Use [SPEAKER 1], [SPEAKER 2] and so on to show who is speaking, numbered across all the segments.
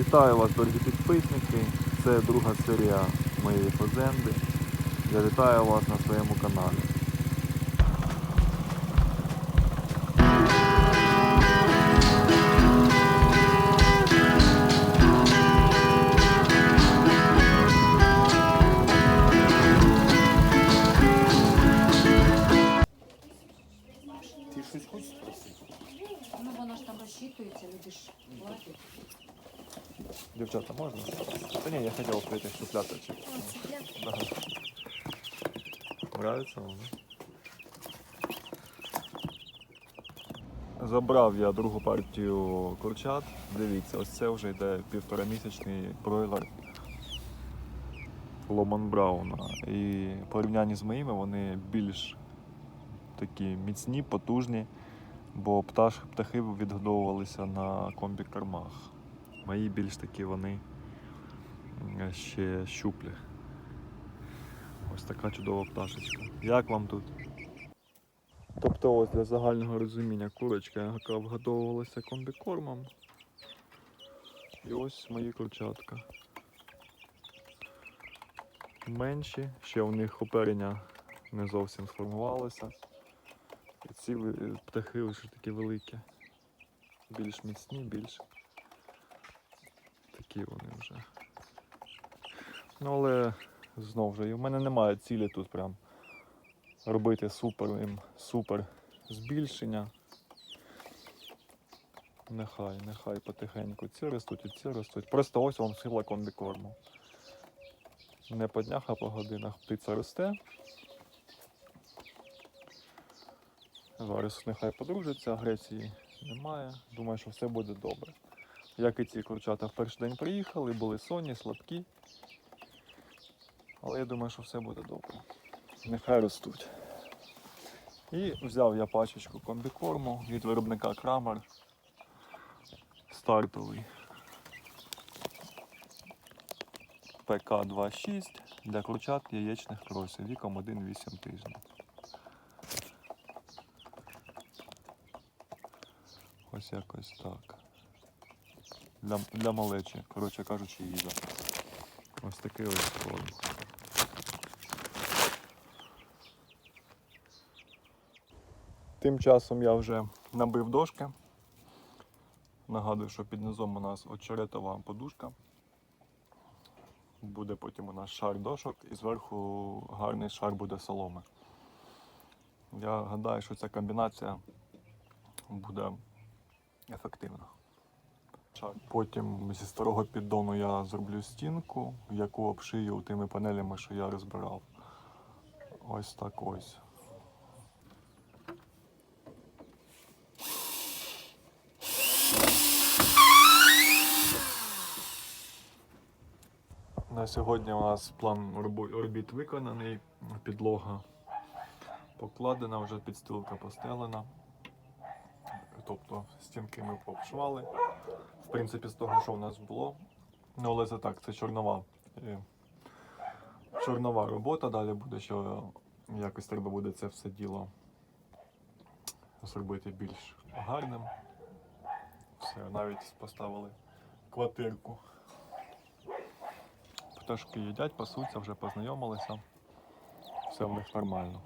[SPEAKER 1] Вітаю вас, дорогі підписники. Це друга серія моєї фазенди. Я вітаю вас на своєму каналі. Дівчата, можна? Та ні, я хотів відкрити шуфляточок. Да. Нравится вам? Забрав я другу партію курчат. Дивіться, ось це вже йде півторамісячний бройлер Ломан Брауна. І в порівнянні з моїми вони більш такі міцні, потужні, бо пташ, птахи відгодовувалися на комбікормах. Мої більш такі вони ще щуплі. Ось така чудова пташечка. Як вам тут? Тобто ось для загального розуміння курочка, яка вгодовувалася комбікормом. І ось мої курчатка. Менші, ще у них оперення не зовсім сформувалося. І ці птахи лише такі великі. Більш міцні, більш такі вони вже. Ну але знову ж, в мене немає цілі тут прям робити супер їм супер збільшення. Нехай, нехай потихеньку ці ростуть і ці ростуть. Просто ось вам сила комбікорму. Не по днях, а по годинах птиця росте. Зараз нехай подружиться, агресії немає. Думаю, що все буде добре. Як і ці курчата в перший день приїхали, були сонні, слабкі. Але я думаю, що все буде добре. Нехай ростуть. І взяв я пачечку комбікорму від виробника Крамер. Стартовий. ПК-26 для курчат яєчних кросів віком 1-8 тижнів. Ось якось так. Для, для малечі, коротше кажучи, їда. Ось такий ось корм. Тим часом я вже набив дошки. Нагадую, що під низом у нас очеретова подушка. Буде потім у нас шар дошок і зверху гарний шар буде соломи. Я гадаю, що ця комбінація буде ефективна. Шар. Потім зі старого піддону я зроблю стінку, яку обшию тими панелями, що я розбирав. Ось так ось. На сьогодні у нас план робіт виконаний, підлога покладена, вже підстилка постелена. Тобто стінки ми пообшивали. В принципі, з того, що в нас було. Ну, але це так, це чорнова. е, Чорнова робота. Далі буде, що якось треба буде це все діло зробити більш гарним. Все, навіть поставили квартирку. Пташки їдять, пасуться, вже познайомилися. Все в них нормально.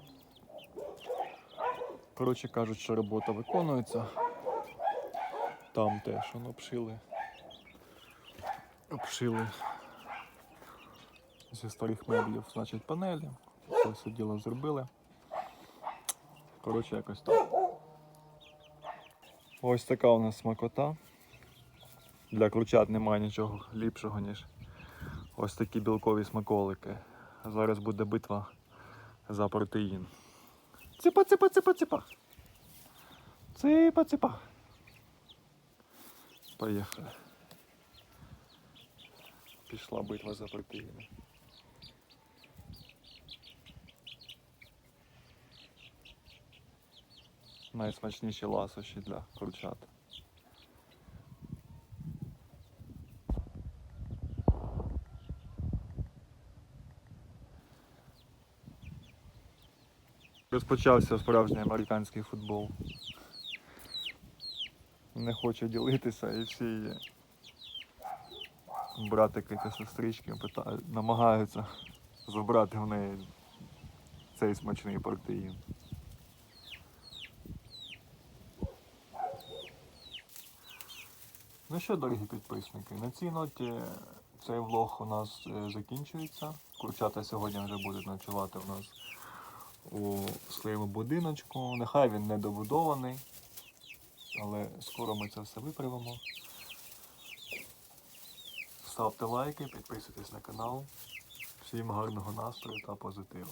[SPEAKER 1] Коротше кажуть, що робота виконується. Там теж воно обшили. Обшили зі старих меблів, значить, панелі. Це все діло зробили. Коротше, якось так. Ось така у нас смакота. Для кручат немає нічого ліпшого, ніж ось такі білкові смаколики. Зараз буде битва за протеїн. Ципа, ципа, ципа, ципа. Ципа, ципа. Поїхали. Пішла битва за протеїни. Найсмачніші ласощі для курчат. Розпочався справжній американський футбол. Не хочу ділитися і всі братики та сестрички питають, намагаються забрати в неї цей смачний протеїн. Ну що, дорогі підписники, на цій ноті цей влог у нас е, закінчується. Курчата сьогодні вже будуть ночувати у нас у своєму будиночку. Нехай він недобудований, але скоро ми це все виправимо. Ставте лайки, підписуйтесь на канал. Всім гарного настрою та позитиву.